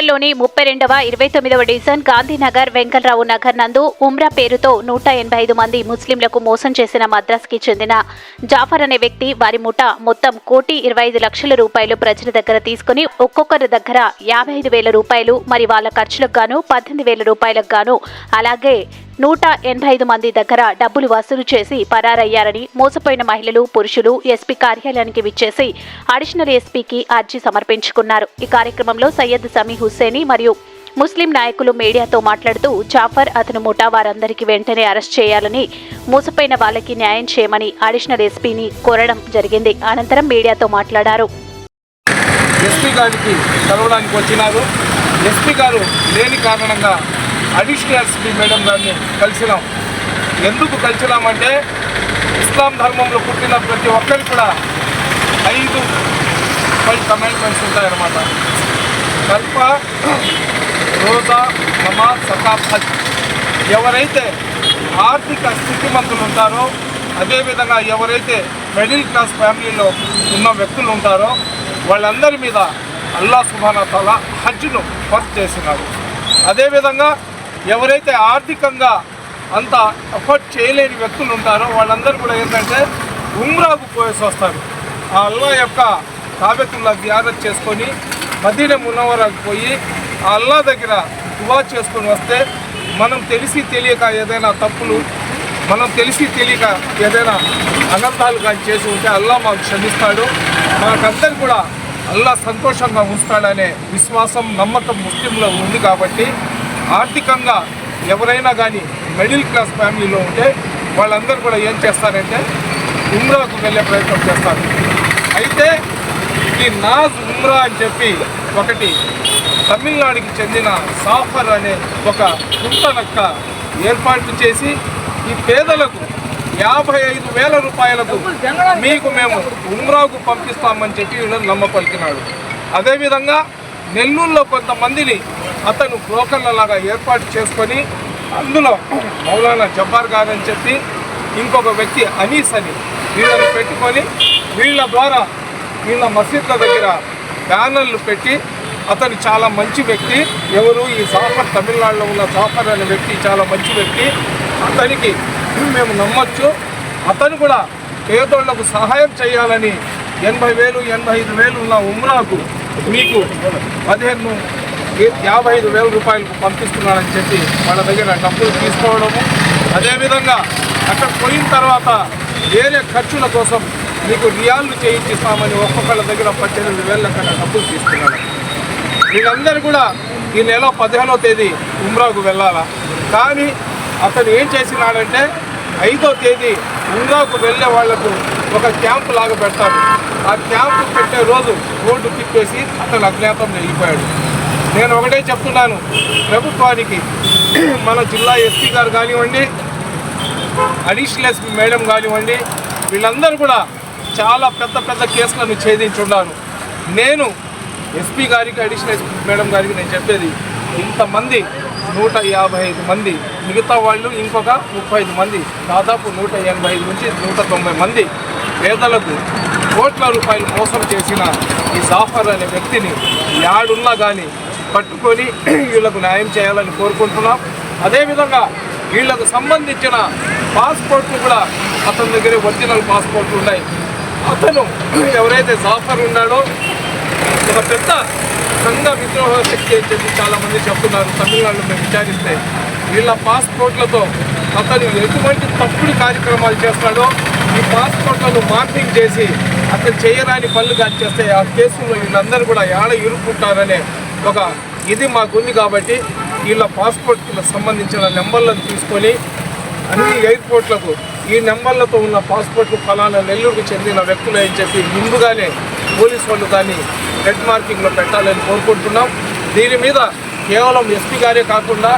రూరల్లోని ముప్పై రెండవ ఇరవై తొమ్మిదవ డివిజన్ గాంధీనగర్ వెంకట్రావు నగర్ నందు ఉమ్రా పేరుతో నూట ఎనభై ఐదు మంది ముస్లింలకు మోసం చేసిన మద్రాస్కి చెందిన జాఫర్ అనే వ్యక్తి వారి ముఠ మొత్తం కోటి ఇరవై ఐదు లక్షల రూపాయలు ప్రజల దగ్గర తీసుకుని ఒక్కొక్కరి దగ్గర యాభై ఐదు వేల రూపాయలు మరి వాళ్ళ ఖర్చులకు గాను పద్దెనిమిది వేల రూపాయలకు గాను అలాగే నూట ఎనభై ఐదు మంది దగ్గర డబ్బులు వసూలు చేసి పరారయ్యారని మోసపోయిన మహిళలు పురుషులు ఎస్పీ కార్యాలయానికి విచ్చేసి అడిషనల్ ఎస్పీకి అర్జీ సమర్పించుకున్నారు. ఈ కార్యక్రమంలో సయ్యద్ సమీ హుస్సేని మరియు ముస్లిం నాయకులు మీడియాతో మాట్లాడుతూ జాఫర్ అతను ముఠా వారందరికీ వెంటనే అరెస్ట్ చేయాలని మూసపోయిన వాళ్ళకి న్యాయం చేయమని అడిషనల్ ఎస్పీని కోరడం జరిగింది. అనంతరం మీడియాతో మాట్లాడారు. ఎస్పీ గారికి కలవడానికి వచ్చినారు. ఎస్పీ గారు లేని కారణంగా అడిషనల్ ఎస్పీ మేడం గారిని కలిసినాం. ఎందుకు కలిసినామంటే ఇస్లాం ధర్మంలో పుట్టిన ప్రతి ఒక్కరికి కూడా ఐదు ఫైవ్ కమాండ్మెంట్స్ ఉంటాయన్నమాట. కల్ప రోజా నమాజ్ సకాఫ్ హజ్. ఎవరైతే ఆర్థిక స్థితిమంతులు ఉంటారో అదేవిధంగా ఎవరైతే మిడిల్ క్లాస్ ఫ్యామిలీలో ఉన్న వ్యక్తులు ఉంటారో వాళ్ళందరి మీద అల్లా సుభానా తల హజ్ను ఫస్ట్ చేసినారు అదేవిధంగా ఎవరైతే ఆర్థికంగా అంత ఎఫర్ట్ చేయలేని వ్యక్తులు ఉంటారో వాళ్ళందరూ కూడా ఏంటంటే ఉమ్రాకు పోయేసి వస్తారు. ఆ అల్లా యొక్క కాబెతుల్లా జియారత్ చేసుకొని మదీన మునవరకు పోయి ఆ అల్లా దగ్గర దువా చేసుకొని వస్తే మనం తెలిసి తెలియక ఏదైనా తప్పులు మనం తెలిసి తెలియక ఏదైనా అనంతాలు కానీ చేసి ఉంటే అల్లా మాకు క్షమిస్తాడు. మనకందరికి కూడా అల్లా సంతోషంగా ఉంచుతాడనే విశ్వాసం నమ్మకం ముస్లింలో ఉంది కాబట్టి ఆర్థికంగా ఎవరైనా కానీ మిడిల్ క్లాస్ ఫ్యామిలీలో ఉంటే వాళ్ళందరూ కూడా ఏం చేస్తారంటే ఉమ్రాకు వెళ్ళే ప్రయత్నం చేస్తారు. అయితే ఈ నాజ్ ఉమ్రా అని చెప్పి ఒకటి తమిళనాడుకి చెందిన సాఫర్ అనే ఒక గుంటనక్క ఏర్పాటు చేసి ఈ పేదలకు యాభై ఐదు వేల రూపాయలకు మీకు మేము ఉమ్రాకు పంపిస్తామని చెప్పి వీళ్ళని నమ్మ పలికినాడు అదేవిధంగా నెల్లూరులో కొంతమందిని అతను బ్రోకర్లలాగా ఏర్పాటు చేసుకొని అందులో మౌలానా జబ్బార్ గారు అని చెప్పి ఇంకొక వ్యక్తి అనీస్ అని వీళ్ళని పెట్టుకొని వీళ్ళ ద్వారా వీళ్ళ మసీద్ల దగ్గర బ్యానర్లు పెట్టి అతను చాలా మంచి వ్యక్తి ఎవరు ఈ జాఫర్ తమిళనాడులో ఉన్న జాఫర్ అనే వ్యక్తి చాలా మంచి వ్యక్తి. అతనికి మేము నమ్మొచ్చు. అతను కూడా పేదోళ్ళకు సహాయం చేయాలని ఎనభై వేలు ఎనభై ఐదు వేలు ఉన్న ఉమ్రాకు మీకు పదిహేను యాభై ఐదు వేల రూపాయలకు పంపిస్తున్నాడని చెప్పి వాళ్ళ దగ్గర డబ్బులు తీసుకోవడము అదేవిధంగా అక్కడ పోయిన తర్వాత వేరే ఖర్చుల కోసం మీకు రియాల్లు చేయించిస్తామని ఒక్కొక్కళ్ళ దగ్గర పద్దెనిమిది వేల కన్నా డబ్బులు తీసుకున్నాడు వీళ్ళందరూ కూడా ఈ నెల పదిహేనో తేదీ ఉమ్రాకు వెళ్ళాలా? కానీ అతను ఏం చేసినాడంటే ఐదో తేదీ ఉమ్రాకు వెళ్ళే వాళ్ళకు ఒక క్యాంపు లాగా పెడతాడు. ఆ క్యాంపు పెట్టే రోజు రోడ్డు తిప్పేసి అతను అజ్ఞాతం వెళ్ళిపోయాడు. నేను ఒకటే చెప్తున్నాను. ప్రభుత్వానికి మన జిల్లా ఎస్పీ గారు కానివ్వండి అడిషనల్ ఎస్పీ మేడం కానివ్వండి వీళ్ళందరూ కూడా చాలా పెద్ద పెద్ద కేసులను ఛేదించున్నాను నేను ఎస్పీ గారికి అడిషనల్ ఎస్పీ మేడం గారికి నేను చెప్పేది ఇంతమంది నూట యాభై ఐదు మంది మిగతా వాళ్ళు ఇంకొక ముప్పై ఐదు మంది దాదాపు నూట ఎనభై ఐదు నుంచి నూట తొంభై మంది పేదలకు కోట్ల రూపాయలు మోసం చేసిన ఈ జాఫర్ అనే వ్యక్తిని యాడున్నా కానీ పట్టుకొని వీళ్ళకు న్యాయం చేయాలని కోరుకుంటున్నాం. అదేవిధంగా వీళ్ళకు సంబంధించిన పాస్పోర్ట్లు కూడా అతని దగ్గర ఒరిజినల్ పాస్పోర్ట్లు ఉన్నాయి. అతను ఎవరైతే జాఫర్ ఉన్నాడో ఒక పెద్ద సంఘ విద్రోహ శక్తి అని చెప్పి చాలామంది చెప్తున్నారు. తమిళనాడులో మేము విచారిస్తే వీళ్ళ పాస్పోర్ట్లతో అతను ఎటువంటి తప్పుడు కార్యక్రమాలు చేస్తాడో ఈ పాస్పోర్ట్లను మార్పింగ్ చేసి అతను చేయరాని పనులు కానీ చేస్తే ఆ కేసులో వీళ్ళందరూ కూడా ఏడ ఇరుక్కుంటారనే ఒక ఇది మాకుంది కాబట్టి వీళ్ళ పాస్పోర్ట్లకు సంబంధించిన నెంబర్లను తీసుకొని అన్ని ఎయిర్పోర్ట్లకు ఈ నెంబర్లతో ఉన్న పాస్పోర్ట్లు ఫలానా నెల్లూరుకు చెందిన వ్యక్తులు అని చెప్పి ముందుగానే పోలీసు వాళ్ళు దాన్ని రెడ్ మార్కింగ్లో పెట్టాలని కోరుకుంటున్నాం. దీని మీద కేవలం ఎస్పీ గారే కాకుండా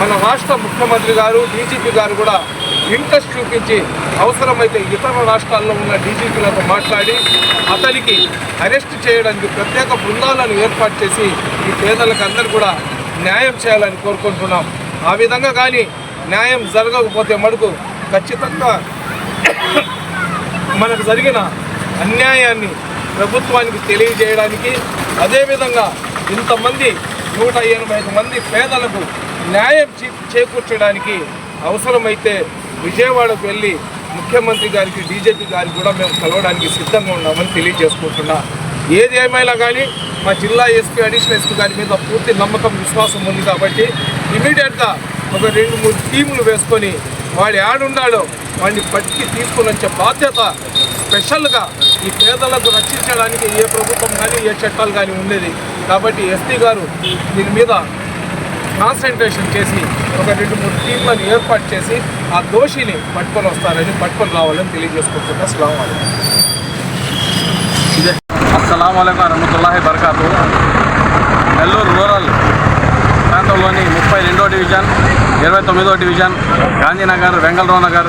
మన రాష్ట్ర ముఖ్యమంత్రి గారు డీజీపీ గారు కూడా ఇంట్రెస్ట్ చూపించి అవసరమైతే ఇతర రాష్ట్రాల్లో ఉన్న డీజీపీలతో మాట్లాడి అతనికి అరెస్ట్ చేయడానికి ప్రత్యేక బృందాలను ఏర్పాటు చేసి ఈ పేదలకు అందరూ కూడా న్యాయం చేయాలని కోరుకుంటున్నాం. ఆ విధంగా కానీ న్యాయం జరగకపోతే మడుకు ఖచ్చితంగా మనకు జరిగిన అన్యాయాన్ని ప్రభుత్వానికి తెలియజేయడానికి అదేవిధంగా ఇంతమంది నూట ఎనభై ఐదు మంది పేదలకు న్యాయం చే- చేకూర్చడానికి అవసరమైతే విజయవాడకు వెళ్ళి ముఖ్యమంత్రి గారికి డీజీపీ గారికి కూడా మేము కలవడానికి సిద్ధంగా ఉన్నామని తెలియజేసుకుంటున్నా. ఏది ఏమైనా కానీ మా జిల్లా ఎస్పీ అడిషనల్ ఎస్పీ గారి మీద పూర్తి నమ్మకం విశ్వాసం ఉంది కాబట్టి ఇమీడియట్గా ఒక రెండు మూడు టీములు వేసుకొని వాడు ఆడున్నాడో వాడిని పట్టి తీసుకుని వచ్చే బాధ్యత స్పెషల్గా ఈ పేదలకు రక్షించడానికి ఏ ప్రభుత్వం కానీ ఏ చట్టాలు కానీ ఉండేది. కాబట్టి ఎస్పీ గారు దీని మీద కాన్సన్ట్రేషన్ చేసి ఒక రెండు మూడు టీంలను ఏర్పాటు చేసి ఆ దోషిని పట్టుకొని వస్తారని పట్టుకొని రావాలని తెలియజేసుకుంటున్నా. స్లాం అస్సలం వరహమతుల్లాహి బర్కాతు నెల్లూరు రూరల్ ప్రాంతంలోని ముప్పై రెండో డివిజన్ ఇరవై తొమ్మిదో డివిజన్ గాంధీనగర్ వెంగళరావు నగర్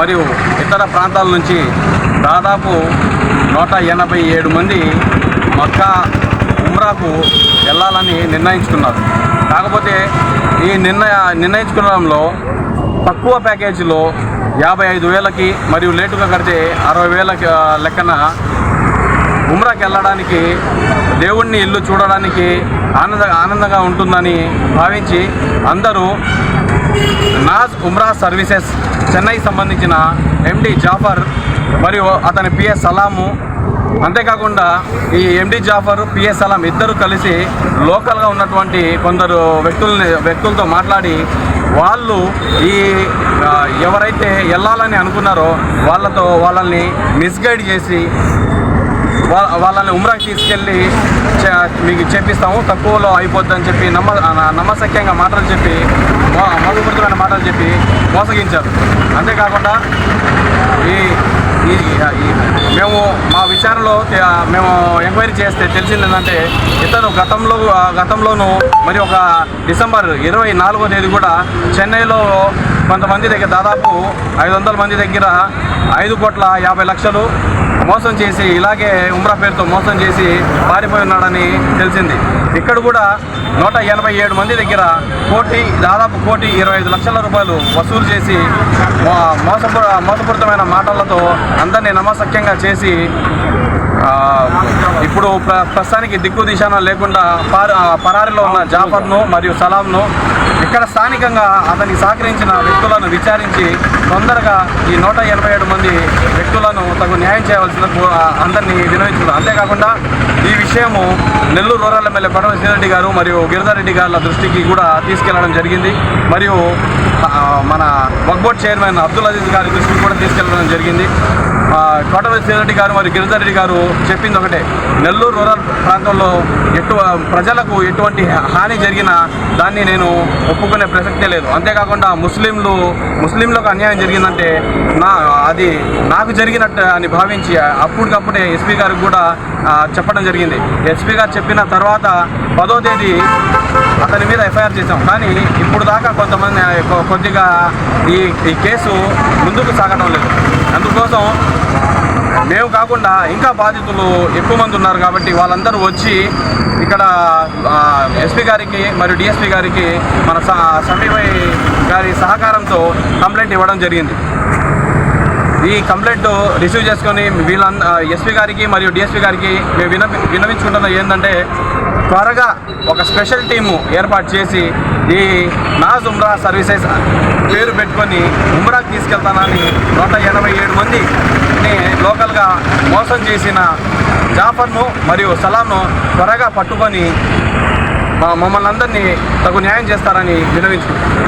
మరియు ఇతర ప్రాంతాల నుంచి దాదాపు నూట ఎనభై ఏడు మంది మక్కా ఉమ్రాకు వెళ్ళాలని నిర్ణయించుకున్నారు. కాకపోతే ఈ నిర్ణయ నిర్ణయించుకోవడంలో తక్కువ ప్యాకేజీలో యాభై ఐదు వేలకి మరియు లేటుగా కడితే అరవై వేలకి లెక్కన ఉమ్రాకి వెళ్ళడానికి దేవుణ్ణి ఇల్లు చూడడానికి ఆనంద ఆనందంగా ఉంటుందని భావించి అందరూ నాజ్ ఉమ్రా సర్వీసెస్ చెన్నై సంబంధించిన ఎండి జాఫర్ మరియు అతని పిఎస్ సలాము అంతేకాకుండా ఈ ఎండి జాఫర్ పిఎస్ సలాం ఇద్దరు కలిసి లోకల్గా ఉన్నటువంటి కొందరు వ్యక్తుల్ని వ్యక్తులతో మాట్లాడి వాళ్ళు ఈ ఎవరైతే వెళ్ళాలని అనుకున్నారో వాళ్ళతో వాళ్ళని మిస్గైడ్ చేసి వాళ్ళని ఉమ్రాకి తీసుకెళ్ళి చే- మీకు చేపిస్తాము తక్కువలో అయిపోద్దని చెప్పి నమ్మ నమ్మశక్యంగా మాటలు చెప్పి మో- మోసపూరితమైన మాటలు చెప్పి మోసగించారు. అంతేకాకుండా ఈ- మేము మా విచారణలో మేము ఎంక్వైరీ చేస్తే తెలిసింది ఏంటంటే ఇతను గతంలో గతంలోనూ మరి ఒక డిసెంబర్ ఇరవై నాలుగో తేదీ కూడా చెన్నైలో కొంతమంది దగ్గర దాదాపు ఐదు వందల మంది దగ్గర ఐదు కోట్ల యాభై లక్షలు మోసం చేసి ఇలాగే ఉమ్రా పేరుతో మోసం చేసి పారిపోయి ఉన్నాడని తెలిసింది. ఇక్కడ కూడా నూట ఎనభై ఏడు మంది దగ్గర కోటి దాదాపు కోటి ఇరవై ఐదు లక్షల రూపాయలు వసూలు చేసి మో- మోసపూ మోసపూరితమైన మాటలతో అందరినీ నమ్మసక్యంగా చేసి ఇప్పుడు ప్ర- ప్రస్తుతానికి దిక్కు దిశాన లేకుండా పారి పరారిలో ఉన్న జాఫర్ను మరియు సలాంను ఇక్కడ స్థానికంగా అతనికి సహకరించిన వ్యక్తులను విచారించి తొందరగా ఈ నూట ఎనభై ఏడు మంది వ్యక్తులను తగు న్యాయం చేయవలసిన అందరినీ వినవించుకున్నారు అంతేకాకుండా ఈ విషయము నెల్లూరు రూరల్ ఎమ్మెల్యే పడవ శ్రీరెడ్డి గారు మరియు గిరిధారెడ్డి గారి దృష్టికి కూడా తీసుకెళ్ళడం జరిగింది. మరియు మన వక్బోర్డ్ చైర్మన్ అబ్దుల్ అజీజ్ గారి దృష్టికి కూడా తీసుకెళ్ళడం జరిగింది. ఆ, శ్రీరెడ్డి గారు మరియు గిరిధర్ రెడ్డి గారు చెప్పింది ఒకటే. నెల్లూరు రూరల్ ప్రాంతంలో ఎటు ప్రజలకు ఎటువంటి హాని జరిగినా దాన్ని నేను ఒప్పుకునే ప్రసక్తే లేదు. అంతేకాకుండా ముస్లింలు ముస్లింలకు అన్యాయం జరిగిందంటే నా అది నాకు జరిగినట్టు అని భావించి అప్పటికప్పుడే ఎస్పీ గారికి కూడా చెప్పడం జరిగింది. ఎస్పీ గారు చెప్పిన తర్వాత పదో తేదీ అతని మీద ఎఫ్ఐఆర్ చేశాం. కానీ ఇప్పుడు దాకా కొంతమంది కొద్దిగా ఈ ఈ కేసు ముందుకు సాగడం లేదు. అందుకోసం మేము కాకుండా ఇంకా బాధితులు ఎక్కువ మంది ఉన్నారు కాబట్టి వాళ్ళందరూ వచ్చి ఇక్కడ ఎస్పీ గారికి మరియు డిఎస్పీ గారికి మన స- సమీపై గారి సహకారంతో కంప్లైంట్ ఇవ్వడం జరిగింది. ఈ కంప్లైంట్ రిసీవ్ చేసుకొని వీళ్ళ ఎస్పీ గారికి మరియు డిఎస్పీ గారికి మేము విన వినవించుకుంటున్నది ఏంటంటే త్వరగా ఒక స్పెషల్ టీము ఏర్పాటు చేసి ఈ నాజ్ ఉమ్రా సర్వీసెస్ పేరు పెట్టుకొని ఉమ్రాకి తీసుకెళ్తానని నూట ఎనభై ఏడు మందిని లోకల్గా మోసం చేసిన జాఫర్ను మరియు సలాంను త్వరగా పట్టుకొని మమ్మల్ని అందరినీ తగు న్యాయం చేస్తారని వినవించుకుంటున్నాం